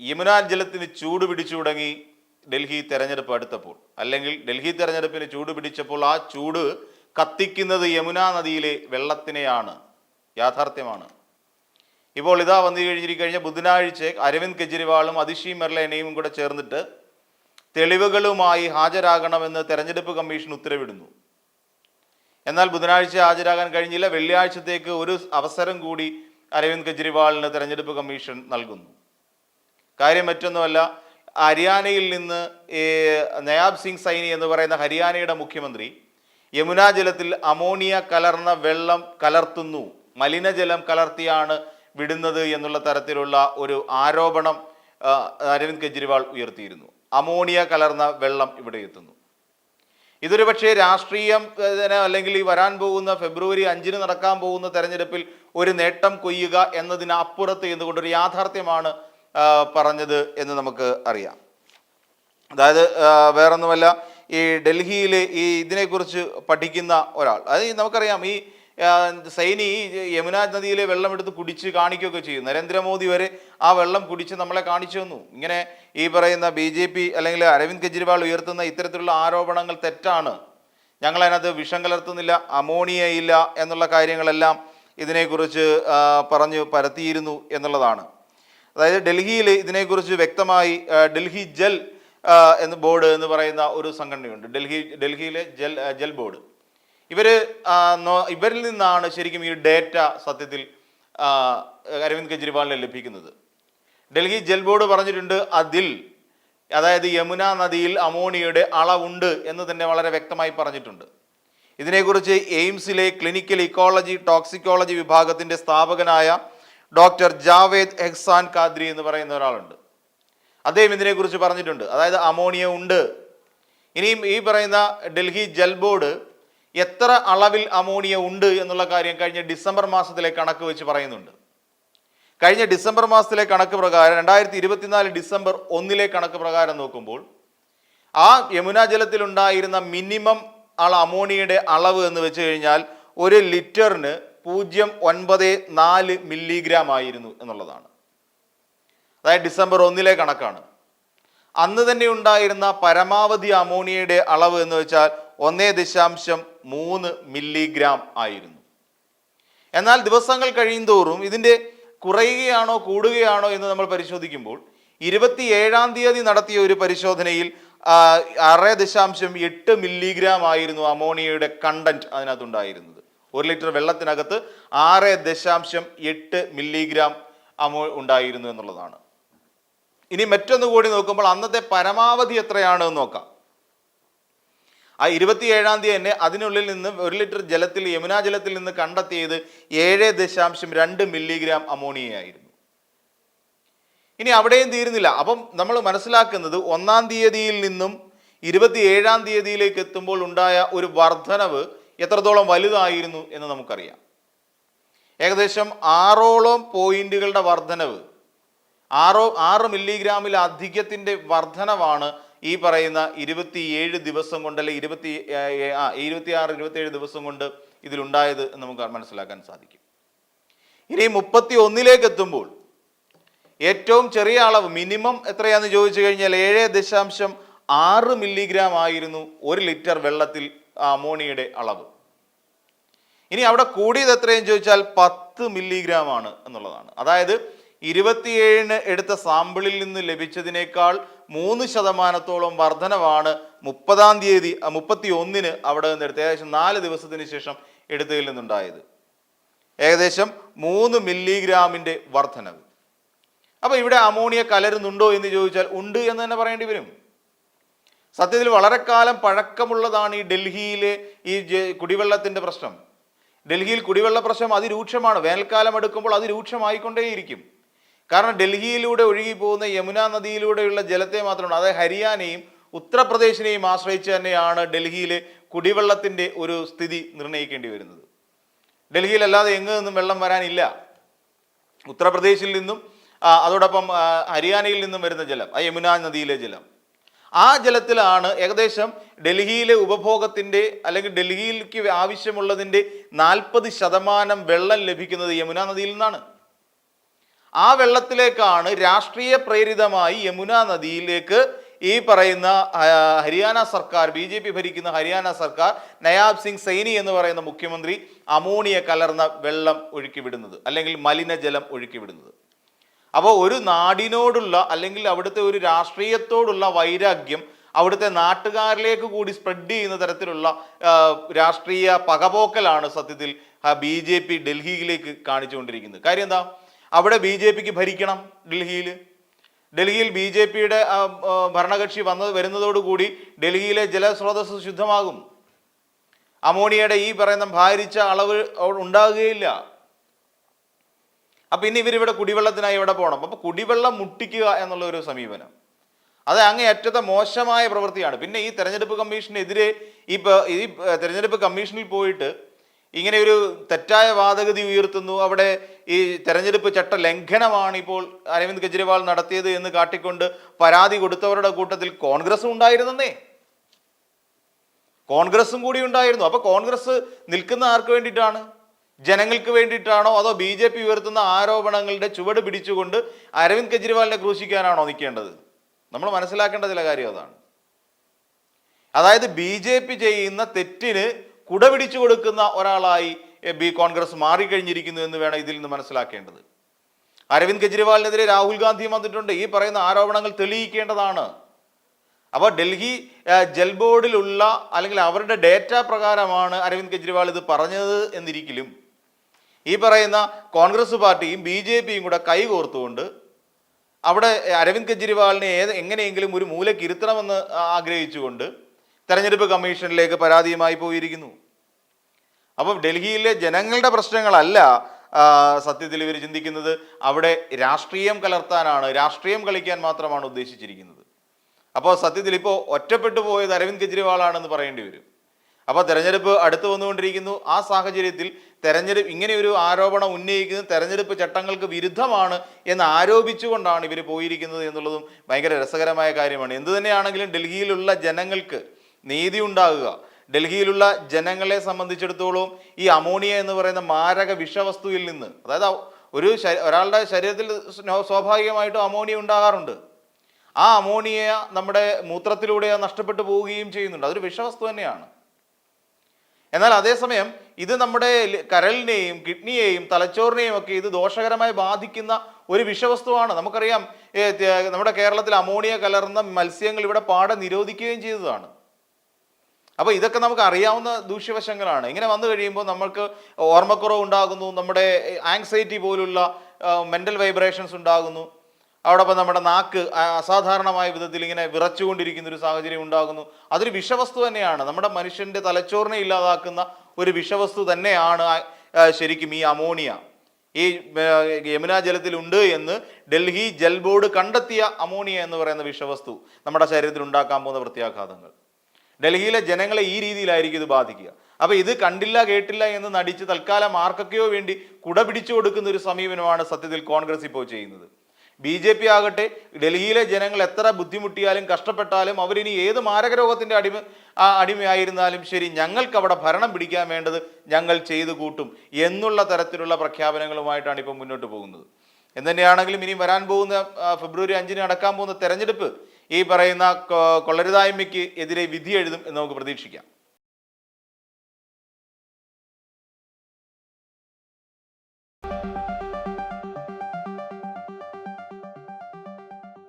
യമുന ജലത്തിന് ചൂട് പിടിച്ചു തുടങ്ങി ഡൽഹി തെരഞ്ഞെടുപ്പ് അടുത്തപ്പോൾ. അല്ലെങ്കിൽ ഡൽഹി തെരഞ്ഞെടുപ്പിന് ചൂട് പിടിച്ചപ്പോൾ ആ ചൂട് കത്തിക്കുന്നത് യമുന നദിയിലെ വെള്ളത്തിനെയാണ്. യാഥാർത്ഥ്യമാണ്. ഇപ്പോൾ ഇതാ വന്നു കഴിഞ്ഞിരിക്കഴിഞ്ഞ ബുധനാഴ്ച അരവിന്ദ് കെജ്രിവാളും അതിഷി മെർലേനയും കൂടെ ചേർന്നിട്ട് തെളിവുകളുമായി ഹാജരാകണമെന്ന് തെരഞ്ഞെടുപ്പ് കമ്മീഷൻ ഉത്തരവിടുന്നു. എന്നാൽ ബുധനാഴ്ച ഹാജരാകാൻ കഴിഞ്ഞില്ല. വെള്ളിയാഴ്ചത്തേക്ക് ഒരു അവസരം കൂടി അരവിന്ദ് കെജ്രിവാളിന് തെരഞ്ഞെടുപ്പ് കമ്മീഷൻ നൽകുന്നു. കാര്യം മറ്റൊന്നുമല്ല ഹരിയാനയിൽ നിന്ന് നയാബ് സിംഗ് സൈനി എന്ന് പറയുന്ന ഹരിയാനയുടെ മുഖ്യമന്ത്രി യമുന ജലത്തിൽ അമോണിയ കലർന്ന വെള്ളം കലർത്തുന്നു മലിനജലം കലർത്തിയാണ് വിടുന്നത് എന്നുള്ള തരത്തിലുള്ള ഒരു ആരോപണം അരവിന്ദ് കെജ്രിവാൾ ഉയർത്തിയിരുന്നു. അമോണിയ കലർന്ന വെള്ളം ഇവിടെ എത്തുന്നു. ഇതൊരു പക്ഷേ രാഷ്ട്രീയം അല്ലെങ്കിൽ ഈ വരാൻ പോകുന്ന ഫെബ്രുവരി അഞ്ചിന് നടക്കാൻ പോകുന്ന തെരഞ്ഞെടുപ്പിൽ ഒരു നേട്ടം കൊയ്യുക എന്നതിനപ്പുറത്ത് എന്തുകൊണ്ടൊരു യാഥാർത്ഥ്യമാണ് പറഞ്ഞത് എന്ന് നമുക്ക് അറിയാം. അതായത് വേറൊന്നുമല്ല ഈ ഡൽഹിയിൽ ഈ ഇതിനെക്കുറിച്ച് പഠിക്കുന്ന ഒരാൾ അത് നമുക്കറിയാം ഈ സൈനി യമുന നദിയിലെ വെള്ളം എടുത്ത് കുടിച്ച് കാണിക്കുകയൊക്കെ ചെയ്യും. നരേന്ദ്രമോദി വരെ ആ വെള്ളം കുടിച്ച് നമ്മളെ കാണിച്ചു തന്നു. ഇങ്ങനെ ഈ പറയുന്ന ബി ജെ പി അല്ലെങ്കിൽ അരവിന്ദ് കെജ്രിവാൾ ഉയർത്തുന്ന ഇത്തരത്തിലുള്ള ആരോപണങ്ങൾ തെറ്റാണ്. ഞങ്ങൾ അതിനകത്ത് വിഷം കലർത്തുന്നില്ല അമോണിയ ഇല്ല എന്നുള്ള കാര്യങ്ങളെല്ലാം ഇതിനെക്കുറിച്ച് പറഞ്ഞു പരത്തിയിരുന്നു എന്നുള്ളതാണ്. അതായത് ഡൽഹിയിൽ ഇതിനെക്കുറിച്ച് വ്യക്തമായി ഡൽഹി ജൽ എന്ന് ബോർഡ് എന്ന് പറയുന്ന ഒരു സംഘടനയുണ്ട്. ഡൽഹി ഡൽഹിയിലെ ജൽ ജൽ ബോർഡ്. ഇവർ ഇവരിൽ നിന്നാണ് ശരിക്കും ഈ ഡേറ്റ സത്യത്തിൽ അരവിന്ദ് കെജ്രിവാളിന് ലഭിക്കുന്നത്. ഡൽഹി ജൽ ബോർഡ് പറഞ്ഞിട്ടുണ്ട് അതിൽ അതായത് യമുന നദിയിൽ അമോണിയയുടെ അളവുണ്ട് എന്ന് തന്നെ വളരെ വ്യക്തമായി പറഞ്ഞിട്ടുണ്ട്. ഇതിനെക്കുറിച്ച് എയിംസിലെ ക്ലിനിക്കൽ ഇക്കോളജി ടോക്സിക്കോളജി വിഭാഗത്തിന്റെ സ്ഥാപകനായ ഡോക്ടർ ജാവേദ് എഹ്സാൻ കാദ്രി എന്ന് പറയുന്ന ഒരാളുണ്ട്. അദ്ദേഹം ഇതിനെക്കുറിച്ച് പറഞ്ഞിട്ടുണ്ട്. അതായത് അമോണിയ ഉണ്ട്. ഇനിയും ഈ പറയുന്ന ഡൽഹി ജൽ ബോർഡ് എത്ര അളവിൽ അമോണിയ ഉണ്ട് എന്നുള്ള കാര്യം കഴിഞ്ഞ ഡിസംബർ മാസത്തിലെ കണക്ക് വെച്ച് പറയുന്നുണ്ട്. കഴിഞ്ഞ ഡിസംബർ മാസത്തിലെ കണക്ക് പ്രകാരം രണ്ടായിരത്തി ഇരുപത്തിനാല് ഡിസംബർ ഒന്നിലെ കണക്ക് പ്രകാരം നോക്കുമ്പോൾ ആ യമുന ജലത്തിലുണ്ടായിരുന്ന മിനിമം അള അമോണിയയുടെ അളവ് എന്ന് വെച്ച് കഴിഞ്ഞാൽ ഒരു ലിറ്ററിന് പൂജ്യം ഒൻപത് നാല് മില്ലിഗ്രാം ആയിരുന്നു എന്നുള്ളതാണ്. അതായത് ഡിസംബർ ഒന്നിലെ കണക്കാണ്. അന്ന് തന്നെ ഉണ്ടായിരുന്ന പരമാവധി അമോണിയയുടെ അളവ് എന്ന് വെച്ചാൽ ഒന്നേ ദശാംശം മൂന്ന് മില്ലിഗ്രാം ആയിരുന്നു. എന്നാൽ ദിവസങ്ങൾ കഴിയുന്തോറും ഇതിന്റെ കുറയുകയാണോ കൂടുകയാണോ എന്ന് നമ്മൾ പരിശോധിക്കുമ്പോൾ ഇരുപത്തി ഏഴാം തീയതി നടത്തിയ ഒരു പരിശോധനയിൽ ആറ് ദശാംശം എട്ട് മില്ലിഗ്രാം ആയിരുന്നു അമോണിയയുടെ കണ്ടന്റ് അതിനകത്തുണ്ടായിരുന്നത്. ഒരു ലിറ്റർ വെള്ളത്തിനകത്ത് ആറ് ദശാംശം എട്ട് മില്ലിഗ്രാം അമോ ഉണ്ടായിരുന്നു എന്നുള്ളതാണ്. ഇനി മറ്റൊന്ന് കൂടി നോക്കുമ്പോൾ അന്നത്തെ പരമാവധി എത്രയാണ് എന്ന് നോക്കാം. ആ ഇരുപത്തിയേഴാം തീയതി തന്നെ അതിനുള്ളിൽ നിന്ന് ഒരു ലിറ്റർ ജലത്തിൽ യമുന ജലത്തിൽ നിന്ന് കണ്ടെത്തിയത് ഏഴ് ദശാംശം രണ്ട് മില്ലിഗ്രാം അമോണിയയായിരുന്നു ഇനി അവിടെയും തീരുന്നില്ല. അപ്പം നമ്മൾ മനസ്സിലാക്കുന്നത് ഒന്നാം തീയതിയിൽ നിന്നും ഇരുപത്തിയേഴാം തീയതിയിലേക്ക് എത്തുമ്പോൾ ഉണ്ടായ ഒരു വർധനവ് എത്രത്തോളം വലുതായിരുന്നു എന്ന് നമുക്കറിയാം. ഏകദേശം ആറോളം പോയിന്റുകളുടെ വർധനവ് ആറോ ആറ് മില്ലിഗ്രാമിൽ അധികത്തിന്റെ വർധനവാണ് ഈ പറയുന്ന ഇരുപത്തിയേഴ് ദിവസം കൊണ്ട് അല്ലെ ഇരുപത്തി ആ ഇരുപത്തിയാറ് ഇരുപത്തിയേഴ് ദിവസം കൊണ്ട് ഇതിലുണ്ടായത് എന്ന് നമുക്ക് മനസ്സിലാക്കാൻ സാധിക്കും. ഇനി മുപ്പത്തി ഒന്നിലേക്ക് എത്തുമ്പോൾ ഏറ്റവും ചെറിയ അളവ് മിനിമം എത്രയാന്ന് ചോദിച്ചു കഴിഞ്ഞാൽ ഏഴ് ദശാംശം ആറ് മില്ലിഗ്രാം ആയിരുന്നു ഒരു ലിറ്റർ വെള്ളത്തിൽ അമോണിയയുടെ അളവ്. ഇനി അവിടെ കൂടിയത് എത്രയും ചോദിച്ചാൽ പത്ത് മില്ലിഗ്രാം ആണ് എന്നുള്ളതാണ്. അതായത് ഇരുപത്തിയേഴിന് എടുത്ത സാമ്പിളിൽ നിന്ന് ലഭിച്ചതിനേക്കാൾ മൂന്ന് ശതമാനത്തോളം വർധനവാണ് മുപ്പതാം തീയതി മുപ്പത്തി ഒന്നിന് അവിടെ നിന്ന് എടുത്ത് ഏകദേശം നാല് ദിവസത്തിന് ശേഷം എടുത്തതിൽ നിന്നുണ്ടായത്. ഏകദേശം മൂന്ന് മില്ലിഗ്രാമിന്റെ വർധനവ്. അപ്പോൾ ഇവിടെ അമോണിയ കലരുന്നുണ്ടോ എന്ന് ചോദിച്ചാൽ ഉണ്ട് എന്ന് തന്നെ പറയേണ്ടി വരും. സത്യത്തിൽ വളരെ കാലം പഴക്കമുള്ളതാണ് ഈ ഡൽഹിയിലെ ഈ കുടിവെള്ളത്തിന്റെ പ്രശ്നം. ഡൽഹിയിൽ കുടിവെള്ള പ്രശ്നം അതിരൂക്ഷമാണ്. വേനൽക്കാലം എടുക്കുമ്പോൾ അതിരൂക്ഷമായിക്കൊണ്ടേയിരിക്കും. കാരണം ഡൽഹിയിലൂടെ ഒഴുകി പോകുന്ന യമുന നദിയിലൂടെയുള്ള ജലത്തെ മാത്രമാണ് അതായത് ഹരിയാനയും ഉത്തർപ്രദേശിനെയും ആശ്രയിച്ച് തന്നെയാണ് ഡൽഹിയിലെ കുടിവെള്ളത്തിന്റെ ഒരു സ്ഥിതി നിർണയിക്കേണ്ടി വരുന്നത്. ഡൽഹിയിലല്ലാതെ എങ്ങു നിന്നും വെള്ളം വരാനില്ല. ഉത്തർപ്രദേശിൽ നിന്നും അതോടൊപ്പം ഹരിയാനയിൽ നിന്നും വരുന്ന ജലം ആ യമുന നദിയിലെ ജലം. ആ ജലത്തിലാണ് ഏകദേശം ഡൽഹിയിലെ ഉപഭോഗത്തിന്റെ അല്ലെങ്കിൽ ഡൽഹിയിലേക്ക് ആവശ്യമുള്ളതിന്റെ നാൽപ്പത് ശതമാനം വെള്ളം ലഭിക്കുന്നത് യമുന നദിയിൽ നിന്നാണ്. ആ വെള്ളത്തിലേക്കാണ് രാഷ്ട്രീയ പ്രേരിതമായി യമുന നദിയിലേക്ക് ഈ പറയുന്ന ഹരിയാന സർക്കാർ ബി ജെ പി ഭരിക്കുന്ന ഹരിയാന സർക്കാർ നയാബ് സിംഗ് സൈനി എന്ന് പറയുന്ന മുഖ്യമന്ത്രി അമോണിയ കലർന്ന വെള്ളം ഒഴുക്കി വിടുന്നത് അല്ലെങ്കിൽ മലിനജലം ഒഴുക്കി വിടുന്നത് അപ്പോൾ ഒരു നാടിനോടുള്ള അല്ലെങ്കിൽ അവിടുത്തെ ഒരു രാഷ്ട്രീയത്തോടുള്ള വൈരാഗ്യം അവിടുത്തെ നാട്ടുകാരിലേക്ക് കൂടി സ്പ്രെഡ് ചെയ്യുന്ന തരത്തിലുള്ള രാഷ്ട്രീയ പകപോക്കലാണ് സത്യത്തിൽ ബി ജെ പി ഡൽഹിയിലേക്ക് കാണിച്ചുകൊണ്ടിരിക്കുന്നത്. കാര്യം എന്താ? അവിടെ ബി ജെ പിക്ക് ഭരിക്കണം ഡൽഹിയിൽ. ഡൽഹിയിൽ ബി ജെ പിയുടെ ഭരണകക്ഷി വന്നത് വരുന്നതോടുകൂടി ഡൽഹിയിലെ ജലസ്രോതസ് ശുദ്ധമാകും. അമോണിയയുടെ ഈ പറയുന്ന ഭാരിച്ച അളവ് ഉണ്ടാകുകയില്ല. അപ്പൊ ഇനി ഇവരിവിടെ കുടിവെള്ളത്തിനായി ഇവിടെ പോകണം? അപ്പൊ കുടിവെള്ളം മുട്ടിക്കുക എന്നുള്ള ഒരു സമീപനം. അത് അങ്ങേയറ്റത്തെ മോശമായ പ്രവൃത്തിയാണ്. പിന്നെ ഈ തെരഞ്ഞെടുപ്പ് കമ്മീഷനെതിരെ ഈ ഈ തെരഞ്ഞെടുപ്പ് കമ്മീഷനിൽ പോയിട്ട് ഇങ്ങനെ ഒരു തെറ്റായ വാദഗതി ഉയർത്തുന്നു. അവിടെ ഈ തെരഞ്ഞെടുപ്പ് ചട്ട ലംഘനമാണ് ഇപ്പോൾ അരവിന്ദ് കെജ്രിവാൾ നടത്തിയത് എന്ന് കാട്ടിക്കൊണ്ട് പരാതി കൊടുത്തവരുടെ കൂട്ടത്തിൽ കോൺഗ്രസും ഉണ്ടായിരുന്നേ കോൺഗ്രസും കൂടി ഉണ്ടായിരുന്നു. അപ്പൊ കോൺഗ്രസ് നിൽക്കുന്ന ആർക്ക് വേണ്ടിയിട്ടാണ്? ജനങ്ങൾക്ക് വേണ്ടിയിട്ടാണോ അതോ ബി ജെ പി ഉയർത്തുന്ന ആരോപണങ്ങളുടെ ചുവട് പിടിച്ചുകൊണ്ട് അരവിന്ദ് കെജ്രിവാളിനെ ക്രൂശിക്കാനാണോ നിൽക്കേണ്ടത്? നമ്മൾ മനസ്സിലാക്കേണ്ട ചില കാര്യം അതാണ്. അതായത് ബി ജെ പി ചെയ്യുന്ന തെറ്റിന് കുട പിടിച്ചു കൊടുക്കുന്ന ഒരാളായി ബി കോൺഗ്രസ് മാറിക്കഴിഞ്ഞിരിക്കുന്നു എന്ന് വേണം ഇതിൽ നിന്ന് മനസ്സിലാക്കേണ്ടത്. അരവിന്ദ് കെജ്രിവാളിനെതിരെ രാഹുൽ ഗാന്ധി വന്നിട്ടുണ്ട്. ഈ പറയുന്ന ആരോപണങ്ങൾ തെളിയിക്കേണ്ടതാണ്. അപ്പോൾ ഡൽഹി ജൽ ബോർഡിലുള്ള അല്ലെങ്കിൽ അവരുടെ ഡേറ്റ പ്രകാരമാണ് അരവിന്ദ് കെജ്രിവാൾ ഇത് പറഞ്ഞത് എന്നിരിക്കലും ഈ പറയുന്ന കോൺഗ്രസ് പാർട്ടിയും ബി ജെ പിയും കൂടെ കൈകോർത്തുകൊണ്ട് അവിടെ അരവിന്ദ് കെജ്രിവാളിനെ ഏത് എങ്ങനെയെങ്കിലും ഒരു മൂലയ്ക്ക് ഇരുത്തണമെന്ന് ആഗ്രഹിച്ചുകൊണ്ട് തെരഞ്ഞെടുപ്പ് കമ്മീഷനിലേക്ക് പരാതിയുമായി പോയിരിക്കുന്നു. അപ്പം ഡൽഹിയിലെ ജനങ്ങളുടെ പ്രശ്നങ്ങളല്ല സത്യത്തിൽ ഇവർ ചിന്തിക്കുന്നത്. അവിടെ രാഷ്ട്രീയം കലർത്താനാണ് രാഷ്ട്രീയം കളിക്കാൻ മാത്രമാണ് ഉദ്ദേശിച്ചിരിക്കുന്നത്. അപ്പോൾ സത്യത്തിൽ ഇപ്പോൾ ഒറ്റപ്പെട്ടു പോയത് അരവിന്ദ് കെജ്രിവാളാണെന്ന് പറയേണ്ടി വരും. അപ്പോൾ തെരഞ്ഞെടുപ്പ് അടുത്ത് വന്നുകൊണ്ടിരിക്കുന്നു. ആ സാഹചര്യത്തിൽ തെരഞ്ഞെടുപ്പ് ഇങ്ങനെ ഒരു ആരോപണം ഉന്നയിക്കുന്നത് തെരഞ്ഞെടുപ്പ് ചട്ടങ്ങൾക്ക് വിരുദ്ധമാണ് എന്ന് ആരോപിച്ചുകൊണ്ടാണ് ഇവർ പോയിരിക്കുന്നത് എന്നുള്ളതും ഭയങ്കര രസകരമായ കാര്യമാണ്. എന്തു തന്നെയാണെങ്കിലും ഡൽഹിയിലുള്ള ജനങ്ങൾക്ക് നീതി ഉണ്ടാകുക. ഡൽഹിയിലുള്ള ജനങ്ങളെ സംബന്ധിച്ചിടത്തോളം ഈ അമോണിയ എന്ന് പറയുന്ന മാരക വിഷവസ്തുവിൽ നിന്ന് അതായത് ഒരു ഒരാളുടെ ശരീരത്തിൽ സ്വാഭാവികമായിട്ടും അമോണിയ ഉണ്ടാകാറുണ്ട്. ആ അമോണിയ നമ്മുടെ മൂത്രത്തിലൂടെ നഷ്ടപ്പെട്ടു പോവുകയും ചെയ്യുന്നുണ്ട്. അതൊരു വിഷവസ്തു തന്നെയാണ്. എന്നാൽ അതേസമയം ഇത് നമ്മുടെ കരളിനെയും കിഡ്നിയെയും തലച്ചോറിനെയും ഒക്കെ ഇത് ദോഷകരമായി ബാധിക്കുന്ന ഒരു വിഷവസ്തുവാണ്. നമുക്കറിയാം നമ്മുടെ കേരളത്തിൽ അമോണിയ കലർന്ന മത്സ്യങ്ങൾ ഇവിടെ പാടെ നിരോധിക്കുകയും ചെയ്തതാണ്. അപ്പോൾ ഇതൊക്കെ നമുക്ക് അറിയാവുന്ന ദൂഷ്യവശങ്ങളാണ്. ഇങ്ങനെ വന്നു കഴിയുമ്പോൾ നമ്മൾക്ക് ഓർമ്മക്കുറവ് ഉണ്ടാകുന്നു നമ്മുടെ ആങ്സൈറ്റി പോലുള്ള മെന്റൽ വൈബ്രേഷൻസ് ഉണ്ടാകുന്നു. അതോടൊപ്പം നമ്മുടെ നാക്ക് അസാധാരണമായ വിധത്തിൽ ഇങ്ങനെ വിറച്ചുകൊണ്ടിരിക്കുന്ന ഒരു സാഹചര്യം ഉണ്ടാകുന്നു. അതൊരു വിഷവസ്തു തന്നെയാണ്. നമ്മുടെ മനുഷ്യന്റെ തലച്ചോറിനെ ഇല്ലാതാക്കുന്ന ഒരു വിഷവസ്തു തന്നെയാണ് ശരിക്കും ഈ അമോണിയ. ഈ യമുന ജലത്തിലുണ്ട് എന്ന് ഡൽഹി ജൽ ബോർഡ് കണ്ടെത്തിയ അമോണിയ എന്ന് പറയുന്ന വിഷവസ്തു നമ്മുടെ ശരീരത്തിൽ ഉണ്ടാക്കാൻ പോകുന്ന പ്രത്യാഘാതങ്ങൾ. ഡൽഹിയിലെ ജനങ്ങളെ ഈ രീതിയിലായിരിക്കും ഇത് ബാധിക്കുക. അപ്പൊ ഇത് കണ്ടില്ല കേട്ടില്ല എന്ന് നടിച്ച് തൽക്കാലം ആർക്കൊക്കെയോ വേണ്ടി കുട പിടിച്ചു കൊടുക്കുന്ന ഒരു സമീപനമാണ് സത്യത്തിൽ കോൺഗ്രസ് ഇപ്പോൾ ചെയ്യുന്നത്. ബി ജെ പി ആകട്ടെ ഡൽഹിയിലെ ജനങ്ങൾ എത്ര ബുദ്ധിമുട്ടിയാലും കഷ്ടപ്പെട്ടാലും അവരിനി ഏത് മാരകരോഗത്തിന്റെ അടിമ അടിമയായിരുന്നാലും ശരി ഞങ്ങൾക്ക് അവിടെ ഭരണം പിടിക്കാൻ വേണ്ടത് ഞങ്ങൾ ചെയ്തു കൂട്ടും എന്നുള്ള തരത്തിലുള്ള പ്രഖ്യാപനങ്ങളുമായിട്ടാണ് ഇപ്പം മുന്നോട്ട് പോകുന്നത്. എന്തുതന്നെയാണെങ്കിലും ഇനി വരാൻ പോകുന്ന ഫെബ്രുവരി അഞ്ചിന് നടക്കാൻ പോകുന്ന തെരഞ്ഞെടുപ്പ് ഈ പറയുന്ന കൊള്ളരുതായ്മയ്ക്ക് എതിരെ വിധി എഴുതും എന്ന് നമുക്ക് പ്രതീക്ഷിക്കാം.